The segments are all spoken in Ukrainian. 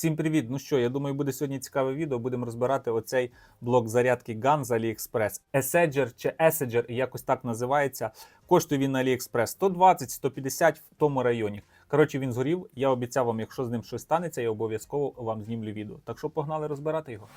Всім привіт! Ну що, я думаю, буде сьогодні цікаве відео. Будемо розбирати оцей блок зарядки GAN з AliExpress. Еседжер чи Еседжер, якось так називається. Коштує він на AliExpress 120-150 в тому районі. Коротше, він згорів. Я обіцяв вам, якщо з ним щось станеться, я обов'язково вам знімлю відео. Так що погнали розбирати його.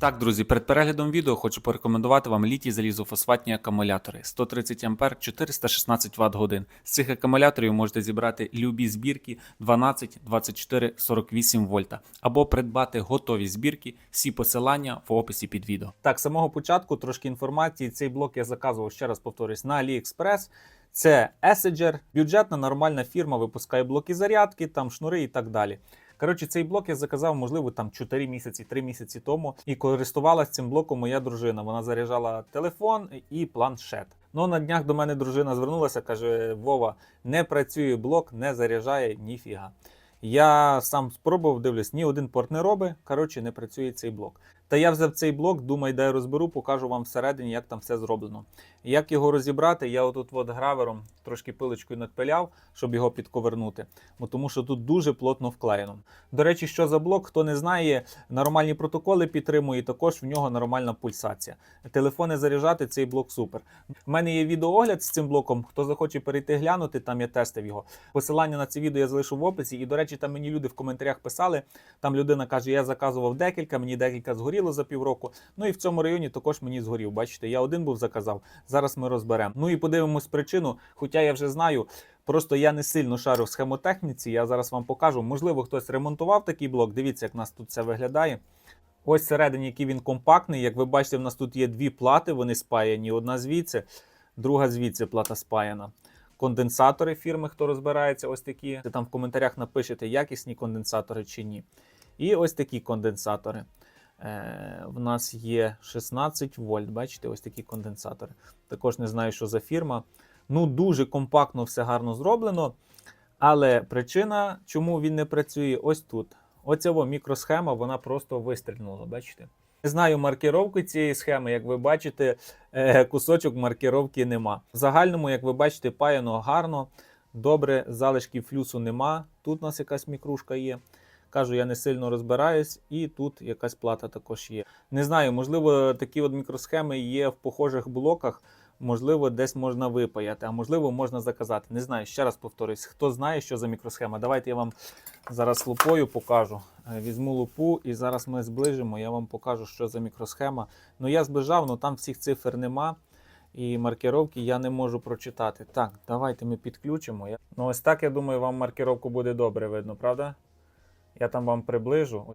Так, друзі, перед переглядом відео хочу порекомендувати вам літій залізофосфатні акумулятори 130 А 416 Вт годин. З цих акумуляторів можете зібрати любі збірки 12, 24, 48 вольта або придбати готові збірки. Всі посилання в описі під відео. Так, з самого початку трошки інформації. Цей блок я заказував ще раз повторюсь на AliExpress. Це Essenger, бюджетна нормальна фірма, випускає блоки зарядки, там шнури і так далі. Коротше, цей блок я заказав, можливо, там 4 місяці, 3 місяці тому. І користувалася цим блоком моя дружина. Вона заряджала телефон і планшет. Ну на днях до мене дружина звернулася, каже: Вова, не працює блок, не заряджає ніфіга. Я сам спробував, дивлюсь, ні один порт не робить. Коротше, не працює цей блок. Та я взяв цей блок, думаю, дай розберу, покажу вам всередині, як там все зроблено. Як його розібрати, я отут от гравером трошки пилочкою надпиляв, щоб його підковернути, бо тому що тут дуже плотно вклеєно. До речі, що за блок, хто не знає, нормальні протоколи підтримує, також в нього нормальна пульсація. Телефони заряджати цей блок супер. У мене є відеоогляд з цим блоком. Хто захоче перейти глянути, там я тестив його. Посилання на це відео я залишу в описі. І, до речі, там мені люди в коментарях писали. Там людина каже: я заказував декілька, мені декілька згоріло за півроку. Ну і в цьому районі також мені згорів. Бачите, я один був заказав. Зараз ми розберемо. Ну і подивимось причину. Хоча я вже знаю. Просто я не сильно шарю в схемотехніці. Я зараз вам покажу. Можливо, хтось ремонтував такий блок. Дивіться, як у нас тут це виглядає. Ось всередині, який він компактний. Як ви бачите, в нас тут є дві плати, вони спаяні. Одна звідси, друга звідси плата спаяна. Конденсатори фірми, хто розбирається, ось такі. Ви там в коментарях напишете, якісні конденсатори чи ні. І ось такі конденсатори. Е, в нас є 16 вольт. Бачите, ось такі конденсатори. Також не знаю, що за фірма. Ну, дуже компактно все гарно зроблено. Але причина, чому він не працює, ось тут. Оця мікросхема, вона просто вистрільнула. Бачите? Не знаю маркировки цієї схеми, як ви бачите, е, кусочок маркировки нема. В загальному, як ви бачите, паяно гарно, добре, залишків флюсу нема. Тут у нас якась мікрушка є. Кажу, я не сильно розбираюсь, і тут якась плата також є. Не знаю, можливо, такі от мікросхеми є в похожих блоках. Можливо, десь можна випаяти, а можливо, можна заказати. Не знаю, ще раз повторюсь, хто знає, що за мікросхема. Давайте я вам зараз лупою покажу. Е, Візьму лупу і зараз ми зближимо. Я вам покажу, що за мікросхема. Ну я зближав, але там всіх цифр нема. І маркировки я не можу прочитати. Так, давайте ми підключимо. Ну, ось так, я думаю, вам маркировку буде добре видно, правда? Я там вам приближу.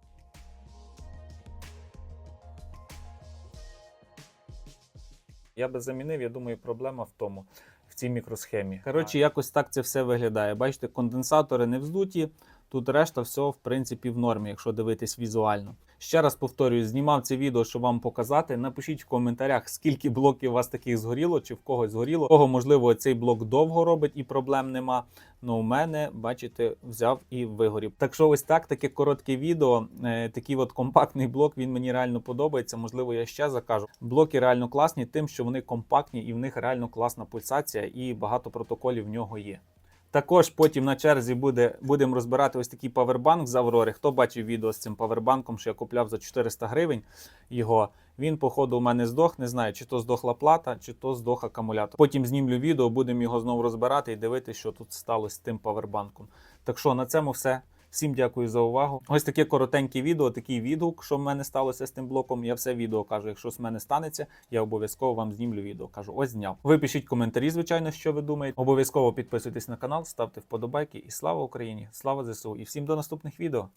Я би замінив, я думаю, проблема в тому, в цій мікросхемі. Коротше, якось так це все виглядає. Бачите, конденсатори не вздуті. Тут решта всього, в принципі, в нормі, якщо дивитись візуально. Ще раз повторюю, знімав це відео, щоб вам показати. Напишіть в коментарях, скільки блоків у вас таких згоріло, чи в когось згоріло. Кого, можливо, цей блок довго робить і проблем нема. Ну, у мене, бачите, взяв і вигорів. Так що ось так, таке коротке відео. Е, такий от компактний блок, він мені реально подобається. Можливо, я ще закажу. Блоки реально класні, тим, що вони компактні і в них реально класна пульсація, і багато протоколів в нього є. Також потім на черзі буде, будемо розбирати ось такий павербанк з Аврори. Хто бачив відео з цим павербанком, що я купляв за 400 гривень його. Він, походу, у мене здох. Не знаю, чи то здохла плата, чи то здох акумулятор. Потім знімлю відео, будемо його знову розбирати і дивитися, що тут сталося з тим павербанком. Так що на цьому все. Всім дякую за увагу. Ось таке коротеньке відео, такий відгук, що в мене сталося з тим блоком. Я все відео кажу. Якщо з мене станеться, я обов'язково вам знімлю відео. Кажу, ось зняв. Ви пишіть коментарі, звичайно, що ви думаєте. Обов'язково підписуйтесь на канал, ставте вподобайки. І слава Україні! Слава ЗСУ! І всім до наступних відео.